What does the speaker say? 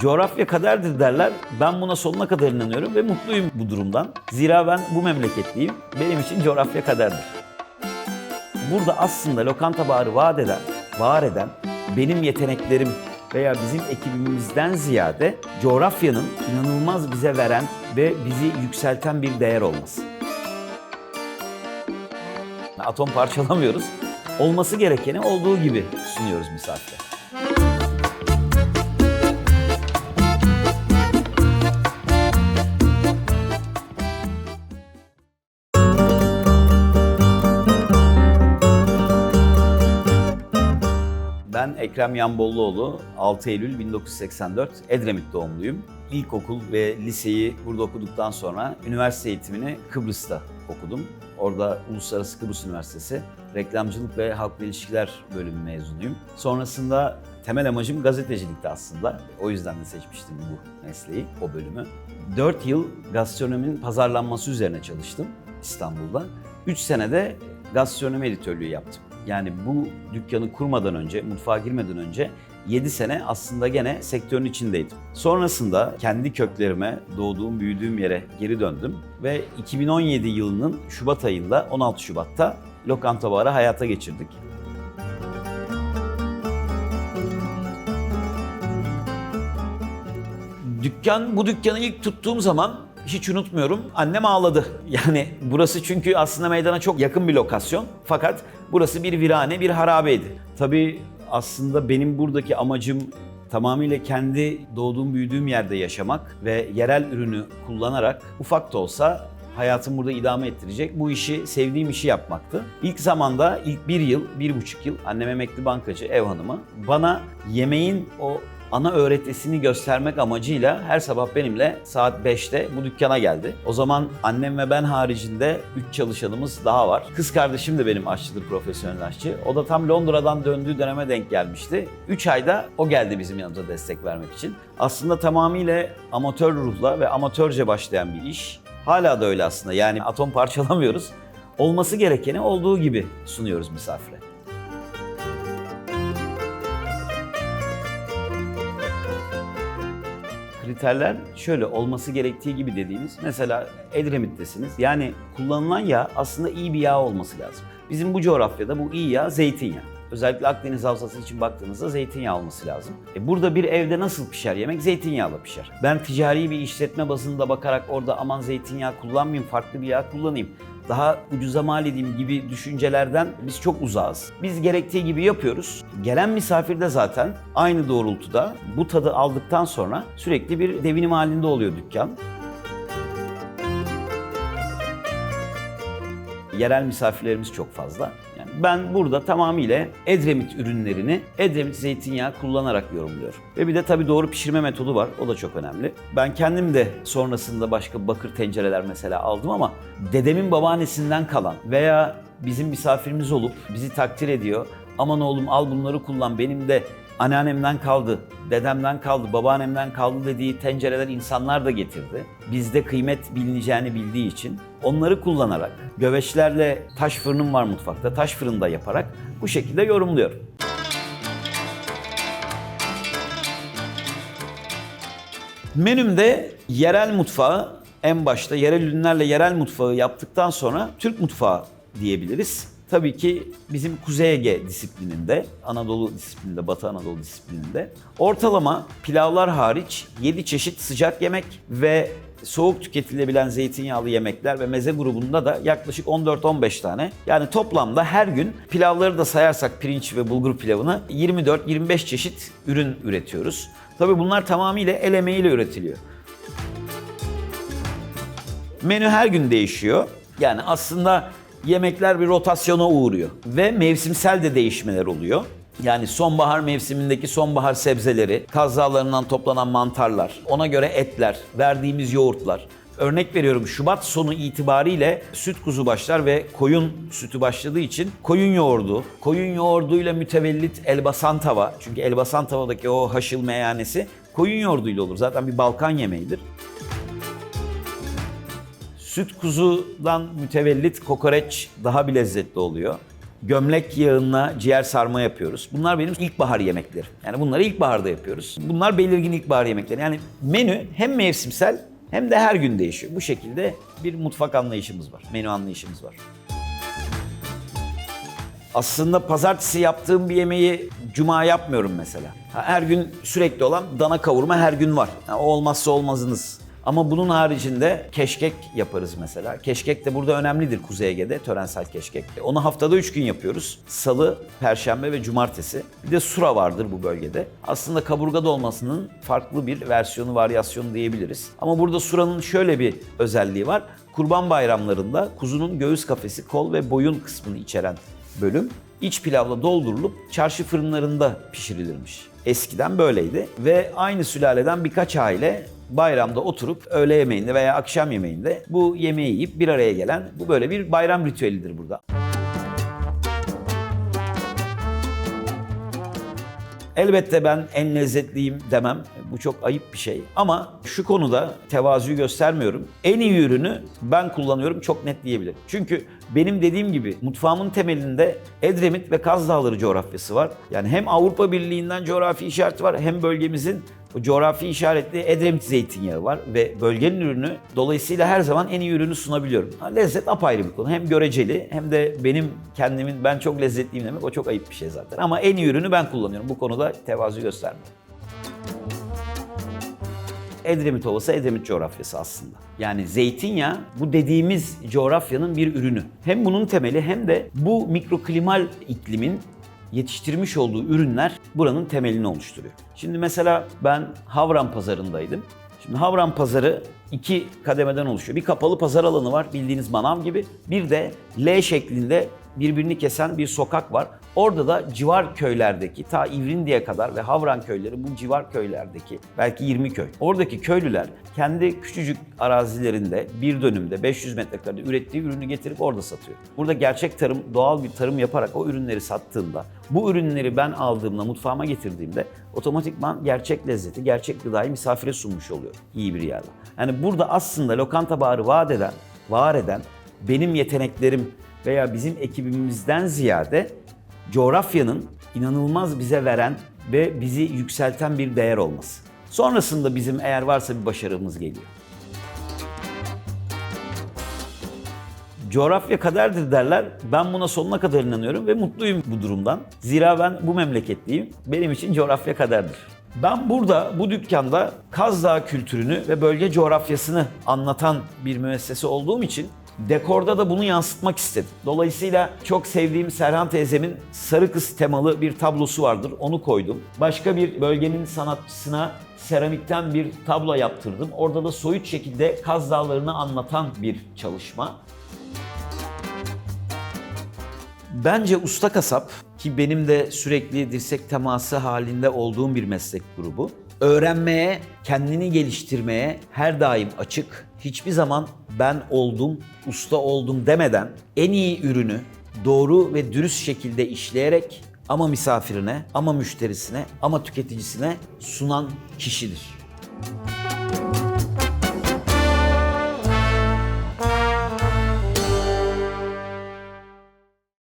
Coğrafya kaderdir derler. Ben buna sonuna kadar inanıyorum ve mutluyum bu durumdan. Zira ben bu memleketliyim. Benim için coğrafya kaderdir. Burada aslında lokanta barı vaat eden, var eden benim yeteneklerim veya bizim ekibimizden ziyade coğrafyanın inanılmaz bize veren ve bizi yükselten bir değer olması. Atom parçalamıyoruz. Olması gerekeni olduğu gibi sunuyoruz misafire. Ekrem Yanbolluoğlu, 6 Eylül 1984 Edremit doğumluyum. İlkokul ve liseyi burada okuduktan sonra üniversite eğitimini Kıbrıs'ta okudum. Orada Uluslararası Kıbrıs Üniversitesi Reklamcılık ve Halkla İlişkiler bölümü mezunuyum. Sonrasında temel amacım gazetecilikti aslında. O yüzden de seçmiştim bu mesleği, o bölümü. 4 yıl gastronominin pazarlanması üzerine çalıştım İstanbul'da. 3 senede gastronomi editörlüğü yaptım. Yani bu dükkanı kurmadan önce, mutfağa girmeden önce 7 sene aslında gene sektörün içindeydim. Sonrasında kendi köklerime, doğduğum, büyüdüğüm yere geri döndüm ve 2017 yılının Şubat ayında, 16 Şubat'ta Lokanta Barı hayata geçirdik. Dükkan, bu dükkanı ilk tuttuğum zaman hiç unutmuyorum. Annem ağladı. Yani burası çünkü aslında meydana çok yakın bir lokasyon. Fakat burası bir virane, bir harabeydi. Tabii aslında benim buradaki amacım tamamıyla kendi doğduğum, büyüdüğüm yerde yaşamak ve yerel ürünü kullanarak ufak da olsa hayatımı burada idame ettirecek bu işi, sevdiğim işi yapmaktı. İlk zamanda, ilk bir yıl, bir buçuk yıl annem emekli bankacı, ev hanımı. Bana yemeğin o ana öğretisini göstermek amacıyla her sabah benimle saat 5'te bu dükkana geldi. O zaman annem ve ben haricinde 3 çalışanımız daha var. Kız kardeşim de benim aşçıdır, profesyonel aşçı. O da tam Londra'dan döndüğü döneme denk gelmişti. 3 ayda o geldi bizim yanımıza destek vermek için. Aslında tamamıyla amatör ruhla ve amatörce başlayan bir iş. Hala da öyle aslında. Yani atom parçalamıyoruz. Olması gerekeni olduğu gibi sunuyoruz misafire. Kriterler şöyle olması gerektiği gibi dediğimiz mesela Edremit'tesiniz. Yani kullanılan yağ aslında iyi bir yağ olması lazım. Bizim bu coğrafyada bu iyi yağ zeytinyağı. Özellikle Akdeniz havzası için baktığınızda zeytinyağı olması lazım. E burada bir evde nasıl pişer yemek? Zeytinyağıyla pişer. Ben ticari bir işletme bazında bakarak orada aman zeytinyağı kullanmayayım, farklı bir yağ kullanayım daha ucuza mal edeyim gibi düşüncelerden biz çok uzağız. Biz gerektiği gibi yapıyoruz. Gelen misafir de zaten aynı doğrultuda bu tadı aldıktan sonra sürekli bir devinim halinde oluyor dükkan. Yerel misafirlerimiz çok fazla. Ben burada tamamıyla Edremit ürünlerini Edremit zeytinyağı kullanarak yorumluyorum. Ve bir de tabii doğru pişirme metodu var. O da çok önemli. Ben kendim de sonrasında başka bakır tencereler mesela aldım ama dedemin babaannesinden kalan veya bizim misafirimiz olup bizi takdir ediyor. Aman oğlum al bunları kullan benim de anneannemden kaldı, dedemden kaldı, babaannemden kaldı dediği tencereler insanlar da getirdi. Bizde kıymet bilineceğini bildiği için onları kullanarak, göveçlerle taş fırınım var mutfakta, taş fırında yaparak bu şekilde yorumluyorum. Menümde yerel mutfağı en başta yerel ürünlerle yerel mutfağı yaptıktan sonra Türk mutfağı diyebiliriz. Tabii ki bizim Kuzey Ege disiplininde, Anadolu disiplininde, Batı Anadolu disiplininde ortalama pilavlar hariç 7 çeşit sıcak yemek ve soğuk tüketilebilen zeytinyağlı yemekler ve meze grubunda da yaklaşık 14-15 tane. Yani toplamda her gün pilavları da sayarsak pirinç ve bulgur pilavını 24-25 çeşit ürün üretiyoruz. Tabii bunlar tamamıyla el emeğiyle üretiliyor. Menü her gün değişiyor. Yani aslında yemekler bir rotasyona uğruyor ve mevsimsel de değişmeler oluyor. Yani sonbahar mevsimindeki sonbahar sebzeleri, kaz dağlarından toplanan mantarlar, ona göre etler, verdiğimiz yoğurtlar. Örnek veriyorum Şubat sonu itibariyle süt kuzu başlar ve koyun sütü başladığı için koyun yoğurdu, koyun yoğurduyla mütevellit elbasan tava. Çünkü elbasan tavadaki o haşıl meyanesi koyun yoğurduyla olur. Zaten bir Balkan yemeğidir. Süt kuzudan mütevellit kokoreç daha bir lezzetli oluyor. Gömlek yağına ciğer sarma yapıyoruz. Bunlar benim ilkbahar yemeklerim. Yani bunları ilkbaharda yapıyoruz. Bunlar belirgin ilkbahar yemekleri. Yani menü hem mevsimsel hem de her gün değişiyor. Bu şekilde bir mutfak anlayışımız var. Menü anlayışımız var. Aslında pazartesi yaptığım bir yemeği cuma yapmıyorum mesela. Her gün sürekli olan dana kavurma her gün var. Ha, O olmazsa olmazınız. Ama bunun haricinde keşkek yaparız mesela. Keşkek de burada önemlidir Kuzey Ege'de, törensel keşkek. Onu haftada 3 gün yapıyoruz. Salı, perşembe ve cumartesi. Bir de sura vardır bu bölgede. Aslında kaburga dolmasının farklı bir versiyonu, varyasyonu diyebiliriz. Ama burada suranın şöyle bir özelliği var. Kurban bayramlarında kuzunun göğüs kafesi, kol ve boyun kısmını içeren bölüm iç pilavla doldurulup çarşı fırınlarında pişirilirmiş. Eskiden böyleydi ve aynı sülaleden birkaç aile bayramda oturup öğle yemeğinde veya akşam yemeğinde bu yemeği yiyip bir araya gelen bu böyle bir bayram ritüelidir burada. Elbette ben en lezzetliyim demem. Bu çok ayıp bir şey. Ama şu konuda tevazu göstermiyorum. En iyi ürünü ben kullanıyorum çok net diyebilirim. Çünkü benim dediğim gibi mutfağımın temelinde Edremit ve Kaz Dağları coğrafyası var. Yani hem Avrupa Birliği'nden coğrafi işareti var hem bölgemizin o coğrafi işaretli Edremit zeytinyağı var ve bölgenin ürünü dolayısıyla her zaman en iyi ürünü sunabiliyorum. Ha, lezzet apayrı bir konu. Hem göreceli hem de benim kendimin ben çok lezzetliyim demek o çok ayıp bir şey zaten. Ama en iyi ürünü ben kullanıyorum. Bu konuda tevazu göstermiyorum. Edremit Ovası Edremit coğrafyası aslında. Yani zeytinyağı bu dediğimiz coğrafyanın bir ürünü. Hem bunun temeli hem de bu mikroklimal iklimin yetiştirmiş olduğu ürünler buranın temelini oluşturuyor. Şimdi mesela ben Havran pazarındaydım. Şimdi Havran pazarı iki kademeden oluşuyor. Bir kapalı pazar alanı var bildiğiniz manav gibi. Bir de L şeklinde birbirini kesen bir sokak var. Orada da civar köylerdeki ta İvrindi'ye kadar ve Havran köyleri bu civar köylerdeki belki 20 köy. Oradaki köylüler kendi küçücük arazilerinde bir dönümde 500 metrekarede ürettiği ürünü getirip orada satıyor. Burada gerçek tarım, doğal bir tarım yaparak o ürünleri sattığında, bu ürünleri ben aldığımda, mutfağıma getirdiğimde otomatikman gerçek lezzeti, gerçek gıdayı misafire sunmuş oluyor iyi bir yerde. Yani burada aslında lokanta bağrı vaat eden, var eden benim yeteneklerim veya bizim ekibimizden ziyade coğrafyanın inanılmaz bize veren ve bizi yükselten bir değer olması. Sonrasında bizim eğer varsa bir başarımız geliyor. Coğrafya kaderdir derler. Ben buna sonuna kadar inanıyorum ve mutluyum bu durumdan. Zira ben bu memleketliyim. Benim için coğrafya kaderdir. Ben burada, bu dükkanda Kaz Dağı kültürünü ve bölge coğrafyasını anlatan bir müessese olduğum için dekorda da bunu yansıtmak istedim. Dolayısıyla çok sevdiğim Serhan teyzemin Sarı Kız temalı bir tablosu vardır. Onu koydum. Başka bir bölgenin sanatçısına seramikten bir tablo yaptırdım. Orada da soyut şekilde Kaz Dağları'nı anlatan bir çalışma. Bence usta kasap ki benim de sürekli dirsek teması halinde olduğum bir meslek grubu. Öğrenmeye, kendini geliştirmeye her daim açık. Hiçbir zaman ben oldum, usta oldum demeden en iyi ürünü doğru ve dürüst şekilde işleyerek ama misafirine, ama müşterisine, ama tüketicisine sunan kişidir.